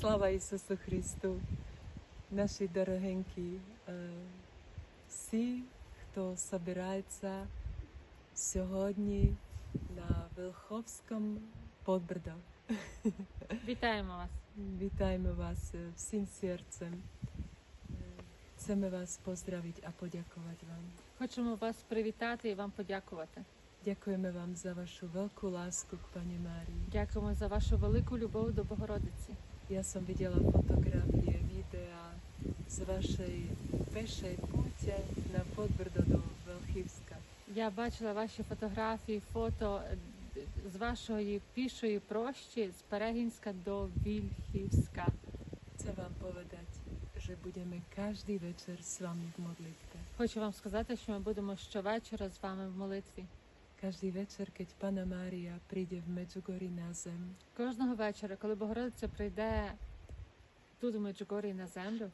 Слава Ісусу Христу, наші дорогенькі, е, всі, хто збирається сьогодні на Велховському подбрдо. Вітаємо вас. Вітаємо вас е, всім серцем. Е, вас поздравити а подякувати вам. Хочемо вас привітати і вам подякувати. Дякуємо вам за вашу велику ласку к пані Марії. Дякуємо за вашу велику любов до Богородиці. Я сам видела фотографії, відео з вашої першої путі на подбрдо до Велхівська. Я бачила ваші фотографії, фото е, з вашої пішої прощі з Перегінська до Вільхівська. Chcę Wam powiedzieć, że będziemy każdy wieczór z Wami w modlitwie. Хочу вам сказати, що ми будемо щовечора з вами в молитві. Każdy wieczór, kiedy Pana Maria przyjdzie w Medjugorje na zem, Кожного вечора, коли Богородиця прийде тут у Меджугорі на землю,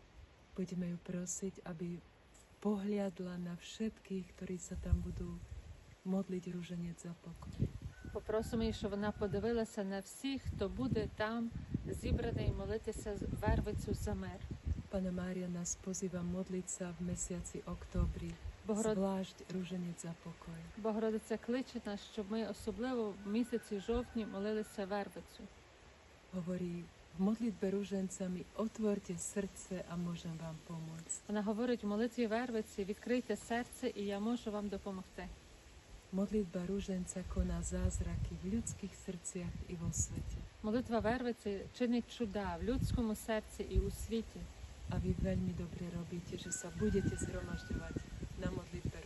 będziemy ją prosić, aby pogliadła na wszystkich, którzy się tam będą modlić różaniec za pokój. попросимо її, щоб вона подивилася на всіх, хто буде там зібраний молитися вервицю за мир. Pana Maria nas pozywa modlić się w miesiącu oktobri, Богород... zwłaszcza różaniec za pokój. Богородиця кличе нас, щоб ми особливо в місяці жовтні молилися вервицю. Mówi, w modlitwie różańcami otwórcie serce, a może Wam pomóc. Вона говорить в молитві вервиці: відкрийте серце, і я можу вам допомогти. Modlitba różańca kona zázraky w ludzkich sercach i w świecie. Молитва вервиці чинить чуда в людському серці і у світі. A wy veľmi dobre robíte, že sa budete zhromažďovať na modlitbe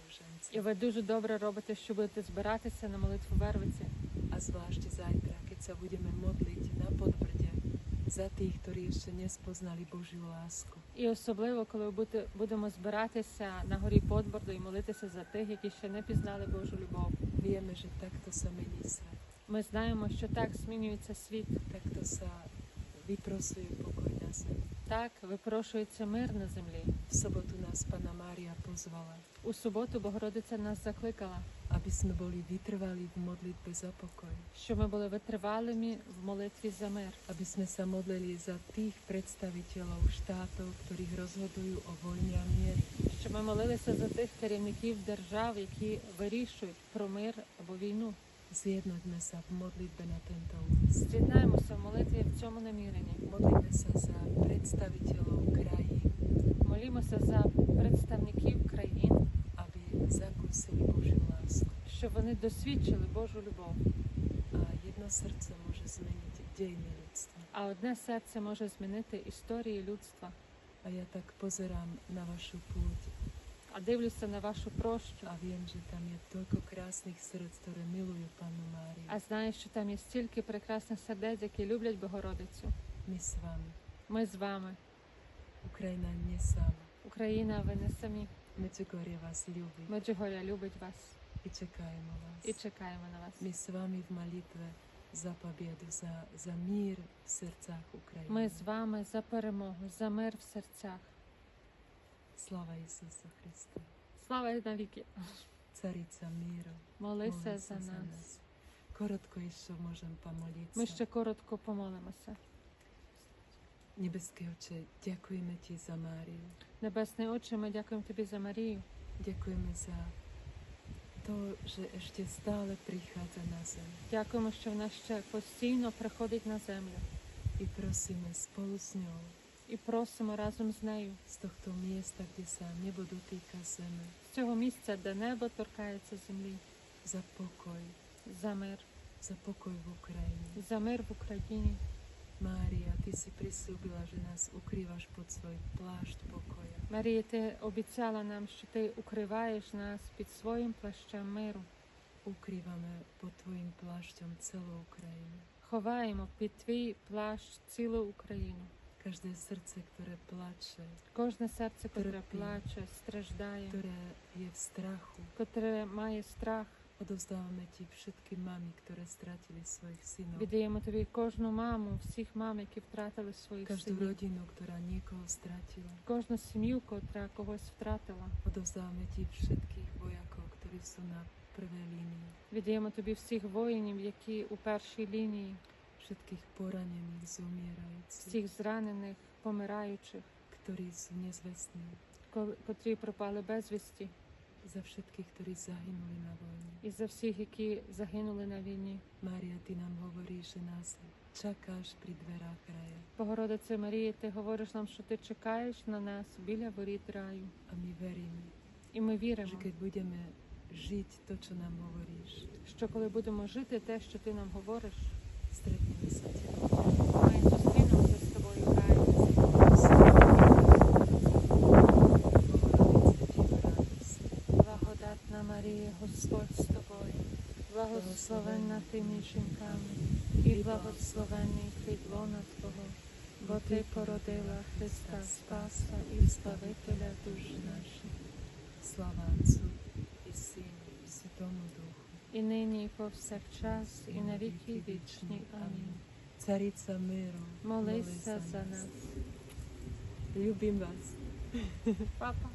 І ви дуже добре робите, що будете збиратися на молитву вервиці. A zvlášť zajtra, keď sa budeme modliť na podbrde za tých, ktorí ešte nespoznali Božiu lásku. І особливо, коли ви будете- будемо збиратися на горі Подборду і молитися за тих, які ще не пізнали Божу любов. Vieme, že takto sa mení svet. Ми знаємо, що так змінюється світ, Takto sa pokoj na zemi. так випрошується мир на землі. V sobotu nás Pana Mária pozvala, У суботу Богородиця нас закликала, aby sme boli vytrvali v modlitbe za pokoj. що ми були витривалими в молитві за мир, aby sme sa modlili za tých predstaviteľov štátov, ktorých rozhodujú o vojne a miery. щоб ми молилися за тих керівників держав, які вирішують про мир або війну. Zjednoťme sa v modlitbe na tento úmysel. З'єднаємося в молитві в цьому наміренні. Modlíme sa za predstaviteľov krajín, Молімося за представників країн, aby zakúsili Božiu lásku. щоб вони досвідчили Божу любов. A jedno srdce môže zmeniť dejiny ľudstva. А одне серце може змінити історії людства. A ja tak pozerám na vašu púť А дивлюся на вашу прощу, viem, že tam je toľko krásnych srdc, ktoré milujú Panu Máriu. а знаю, що там є стільки прекрасних сердець, які люблять Богородицю. My s vami. Ми з вами. Ukrajina nie sama. Україна, ви не самі. Medjugorje vás ľúbi Меджугоря любить вас i čekaємо і чекаємо на вас. My s vami v molitve za pobjedu, za, za mír v srdcach Ukrajiny. Ми з вами за перемогу, за мир в серцях. Слава Ісусу Христу! Слава навіки! Цариця миру, Молися за нас. Коротко ще можемо помолитися. Ми ще коротко помолимося. Небесний Отче, дякуємо Ті за Марію. Небесний Отче, ми дякуємо тобі за Марію. Дякуємо за то, що ще стale приходить на землю. Дякуємо, що вона ще постійно приходить на землю. І просимо спolu з нього І просимо разом з нею з того міста, де небо дотика землі, з цього місця, де небо торкається землі, за покой, за мир, за покой в Україні. за мир в Україні. Марія, ти си присудила, що нас укриваш під свій плащ покоя. Марія, ти обіцяла нам, що ти укриваєш нас під своїм плащем миру. Укриваме під твоїм плащом цілу Україну. Ховаємо під твій плащ цілу Україну. Każde serce, które placze, Кожне серце, котре Терпі. плаче, страждає, które je w strachu, котре має страх. odozdávame Ti všetky mamy, które stracili svojich synov. Віддаємо тобі кожну маму, всіх мам, які втратили своїх Každú синів, rodinu, ktorá niekoho stratila. кожну сім'ю, котра когось втратила. Odozdávame Ti všetkých vojakov, ktorí sú na prvej línii. Віддаємо тобі всіх воїнів, які у першій лінії, Všetkých poranených, zomierajúcich. всіх зранених, помираючих, ktorí sú nezvestní, ко- котрі пропали безвісті, za všetkých, ktorí zahynuli na vojne. і за всіх, які загинули на війні. Mária, Ty nám hovoríš, že nás čakáš pri dverách raja Богородице Марія, ти говориш нам, що ти чекаєш на нас біля воріт раю. a my veríme, І ми віримо, že keď budeme žiť to, čo nám hovoríš, що коли будемо жити те, що ти нам говориш, Марія, Господь з тобою, благословенна ти між жінками, і благословений лона Твого, бо ти породила Христа Спаса і Збавителя душ наших. Слава Отцу i Synu i Svetomu Duchu. І нині, і повсякчас, і на віки вічні. Амінь. Цариця миру, Молися за нас. Любим вас. Папа.